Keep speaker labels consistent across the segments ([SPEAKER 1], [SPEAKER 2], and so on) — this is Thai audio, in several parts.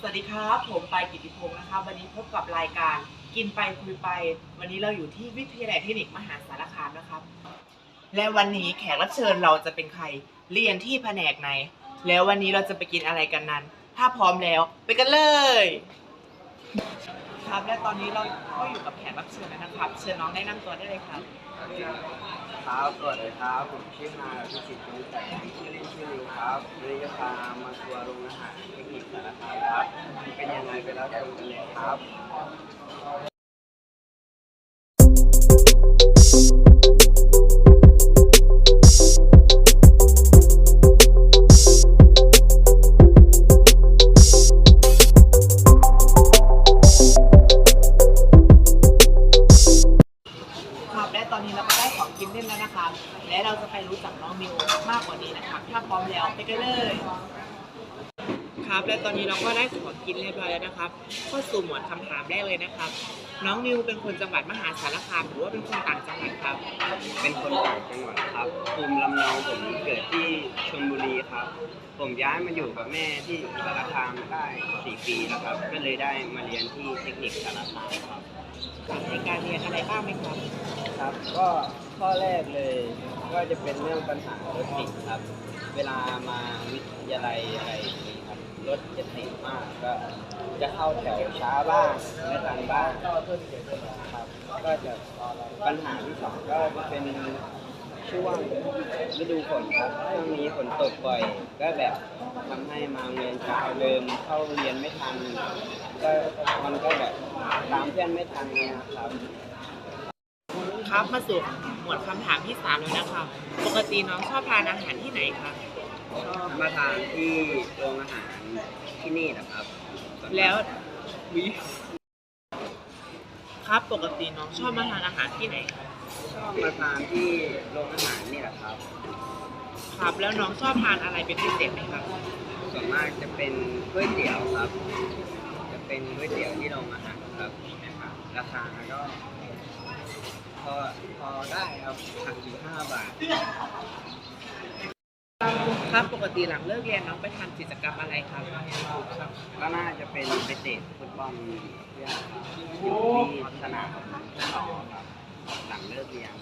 [SPEAKER 1] สวัสดีครับ ผมไปายกิติพงศ์นะคะ วันนี้พบกับรายการกินไปคุยไป วันนี้เราอยู่ที่วิทยาลัยเทคนิคมหาสารคามนะครับ และวันนี้แขกรับเชิญเราจะเป็นใคร เรียนที่แผนกไหน แล้ววันนี้เราจะไปกินอะไรกันนั้น ถ้าพร้อมแล้ว ไปกันเลย ครับ และตอนนี้เราก็อยู่กับแขกรับเชิญแล้วนะครับ เชิญน้องได้นั่งตัวได้เลยครับ
[SPEAKER 2] ครับสวัสดีครับ ผมชื่อนาพิสิทธิ์จงแสงชื่อเล่นชื่อนิวครับวันนี้จะพามาทัวร์โรงอาหารเทคนิคสารคามครับ เป็นยังไงไปรับชมกันเลยครับ
[SPEAKER 1] อบและตอนนี้เราก็ได้ของกินเล่นแล้วนะคะ และเราจะไปรู้จักน้องมิวมากกว่านี้นะคะ ถ้าพร้อมแล้วไปกันเลย ครับ และตอนนี้เราก็ได้ของกินเรียบร้อยแล้วนะครับเข้าสู่หมวดคำถามแรกเลยนะครับ น้องนิวเป็นคนจังหวัดมหาสารคามหรือว่าเป็นคนต่างจังหวัดครับ
[SPEAKER 2] เป็นคนต่างจังหวัดครับ ภูมิลำเนาผมเกิดที่ชลบุรี ผมย้ายมาอยู่กับแม่ที่สารคามได้สี่ปีแล้วครับ ก็เลยได้มาเรียนที่เทคนิคสารคามครับ
[SPEAKER 1] ในการเรียนอะไรบ้างไหมครับ
[SPEAKER 2] ครับ ก็ข้อแรกเลยก็จะเป็นเรื่องปัญหารถติดครับ เวลามาวิทยาลัยอะไรนี้ครับรถจะติดมากก็ จะเข้าแถวช้าบ้างไม่ทันบ้างครับก็จะปัญหาที่สองก็จะเป็น ช่วงฤดูฝนครับช่วงนี้ฝนตกบ่อย ก็แบบทำให้มาโรงเรียนเช้าเดิมเข้าเรียนไม่ทัน ก็มันก็แบบตามเพื่อนไม่ทันเนี่ยครับ
[SPEAKER 1] ครับมาสู่หมวดคำถามที่สามแล้วนะครับปกติน้องชอบทานอาหารที่ไหนครับ
[SPEAKER 2] ชอบมาทานที่โรงอาหารที่นี่นะครับส่นมาก
[SPEAKER 1] แล้ววิครับปกติน้องชอบมาทานอาหารที่ไหนครับ
[SPEAKER 2] ชอบมาทานที่โรงอาหารนี่แหละครับ
[SPEAKER 1] ครับ แล้วน้องชอบทานอะไรเป็นพิเศษไหมครับ
[SPEAKER 2] ส่วนมากจะเป็นก๋วยเตี๋ยวครับ จะเป็นก๋วยเตี๋ยวที่โรงอาหารครับนะครับราคาก็พอพอได้ครับหักสิบห้าบาท
[SPEAKER 1] ครับปกติหลังเลิกเรียนน้องไปทำกิจกรรมอะไรครับ
[SPEAKER 2] ก็น่าจะเป็นไปเตะฟุตบอลเพื่อนครับอยู่ที่สนามหอครับ หลังเลิกเรียน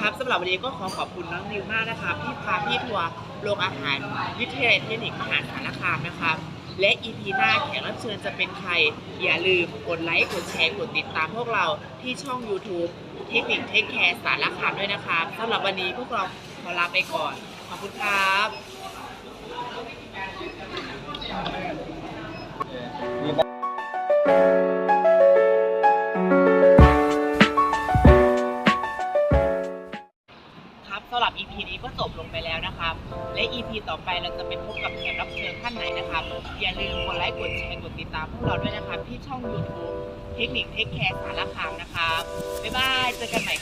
[SPEAKER 1] ครับสำหรับวันนี้ก็ขอขอบคุณน้องนิวมากนะครับที่พาพี่ทัวร์โรงอาหารวิทยาลัยเทคนิคมหาสารคามนะครับและ EP หน้าแขกรับเชิญจะเป็นใคร อย่าลืมกดไลค์กดแชร์กดติดตามพวกเราที่ช่อง YouTube เทคนิคเทคแคร์สารคามด้วยนะครับสำหรับวันนี้พวกเราขอลาไปก่อน ขอบคุณครับ สำหรับ EP นี้ก็จบลงไปแล้วนะครับ และ EP ต่อไปเราจะไปพบกับแขกรับเชิญท่านไหนนะครับ อย่าลืมกดไลค์กดแชร์กดติดตามพวกเราด้วยนะครับ ที่ช่อง YouTube เทคนิคเทคแคร์สารคามนะครับ บ๊ายบาย เจอกันใหม่